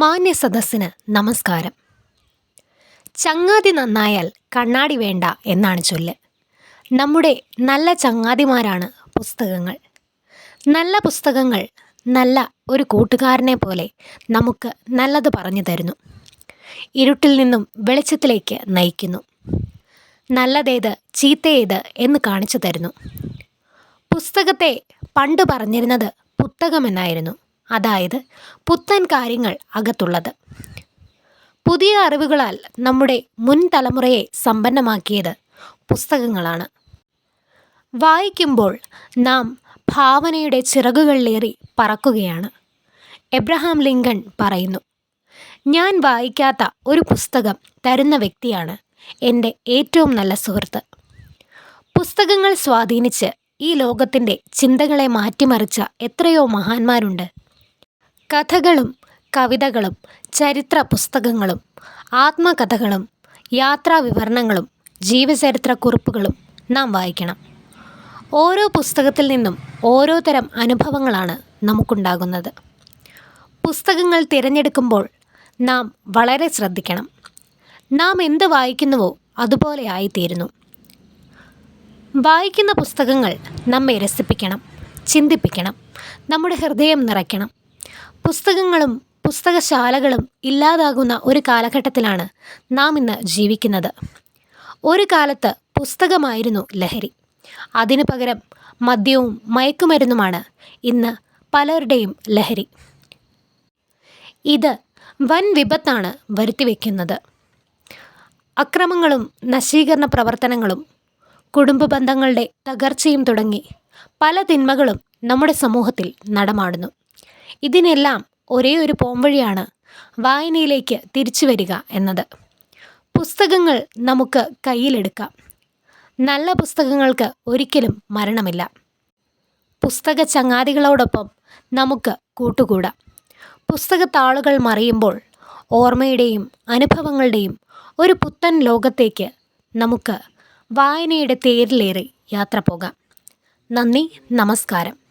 മാന്യ സദസ്സിന് നമസ്കാരം. ചങ്ങാതി നന്നായാൽ കണ്ണാടി വേണ്ട എന്നാണ് ചൊല്ല്. നമ്മുടെ നല്ല ചങ്ങാതിമാരാണ് പുസ്തകങ്ങൾ. നല്ല പുസ്തകങ്ങൾ നല്ല ഒരു കൂട്ടുകാരനെ പോലെ നമുക്ക് നല്ലത് പറഞ്ഞു തരുന്നു. ഇരുട്ടിൽ നിന്നും വെളിച്ചത്തിലേക്ക് നയിക്കുന്നു. നല്ലതേത് ചീത്തയേത് എന്ന് കാണിച്ചു തരുന്നു. പുസ്തകത്തെ പണ്ട് പറഞ്ഞിരുന്നത് പുസ്തകമെന്നായിരുന്നു. അതായത് പുത്തൻ കാര്യങ്ങൾ അകത്തുള്ളത്. പുതിയ അറിവുകളാൽ നമ്മുടെ മുൻ തലമുറയെ സമ്പന്നമാക്കിയത് പുസ്തകങ്ങളാണ്. വായിക്കുമ്പോൾ നാം ഭാവനയുടെ ചിറകുകളിലേറി പറക്കുകയാണ്. എബ്രഹാം ലിങ്കൺ പറയുന്നു ഞാൻ വായിക്കാത്ത ഒരു പുസ്തകം തരുന്ന വ്യക്തിയാണ് എന്റെ ഏറ്റവും നല്ല സുഹൃത്ത്. പുസ്തകങ്ങൾ സ്വാധീനിച്ച് ഈ ലോകത്തിന്റെ ചിന്തകളെ മാറ്റിമറിച്ച എത്രയോ മഹാന്മാരുണ്ട്. കഥകളും കവിതകളും ചരിത്ര പുസ്തകങ്ങളും ആത്മകഥകളും യാത്രാ വിവരണങ്ങളും ജീവചരിത്ര കുറിപ്പുകളും നാം വായിക്കണം. ഓരോ പുസ്തകത്തിൽ നിന്നും ഓരോ തരം അനുഭവങ്ങളാണ് നമുക്കുണ്ടാകുന്നത്. പുസ്തകങ്ങൾ തിരഞ്ഞെടുക്കുമ്പോൾ നാം വളരെ ശ്രദ്ധിക്കണം. നാം എന്ത് വായിക്കുന്നുവോ അതുപോലെ ആയിത്തീരുന്നു. വായിക്കുന്ന പുസ്തകങ്ങൾ നമ്മെ രസിപ്പിക്കണം ചിന്തിപ്പിക്കണം നമ്മുടെ ഹൃദയം നിറയ്ക്കണം പുസ്തകങ്ങളും പുസ്തകശാലകളും ഇല്ലാതാകുന്ന ഒരു കാലഘട്ടത്തിലാണ് നാം ഇന്ന് ജീവിക്കുന്നത്. ഒരു കാലത്ത് പുസ്തകമായിരുന്നു ലഹരി. അതിനു പകരം മദ്യവും മയക്കുമരുന്നുമാണ് ഇന്ന് പലരുടെയും ലഹരി. ഇത് വൻ വിപത്താണ് വരുത്തിവെക്കുന്നത് അക്രമങ്ങളും നശീകരണ പ്രവർത്തനങ്ങളും കുടുംബ ബന്ധങ്ങളുടെ തകർച്ചയും തുടങ്ങി പല തിന്മകളും നമ്മുടെ സമൂഹത്തിൽ നടമാടുന്നു. ഇതിനെല്ലാം ഒരേ ഒരു പോംവഴിയാണ് വായനയിലേക്ക് തിരിച്ചു വരിക എന്നത്. പുസ്തകങ്ങൾ നമുക്ക് കയ്യിലെടുക്കാം. നല്ല പുസ്തകങ്ങൾക്ക് ഒരിക്കലും മരണമില്ല. പുസ്തക ചങ്ങാതികളോടൊപ്പം നമുക്ക് കൂട്ടുകൂടാം. പുസ്തകത്താളുകൾ മറിയുമ്പോൾ ഓർമ്മയുടെയും അനുഭവങ്ങളുടെയും ഒരു പുത്തൻ ലോകത്തേക്ക് നമുക്ക് വായനയുടെ തേരിലേറി യാത്ര പോകാം. നന്ദി നമസ്കാരം.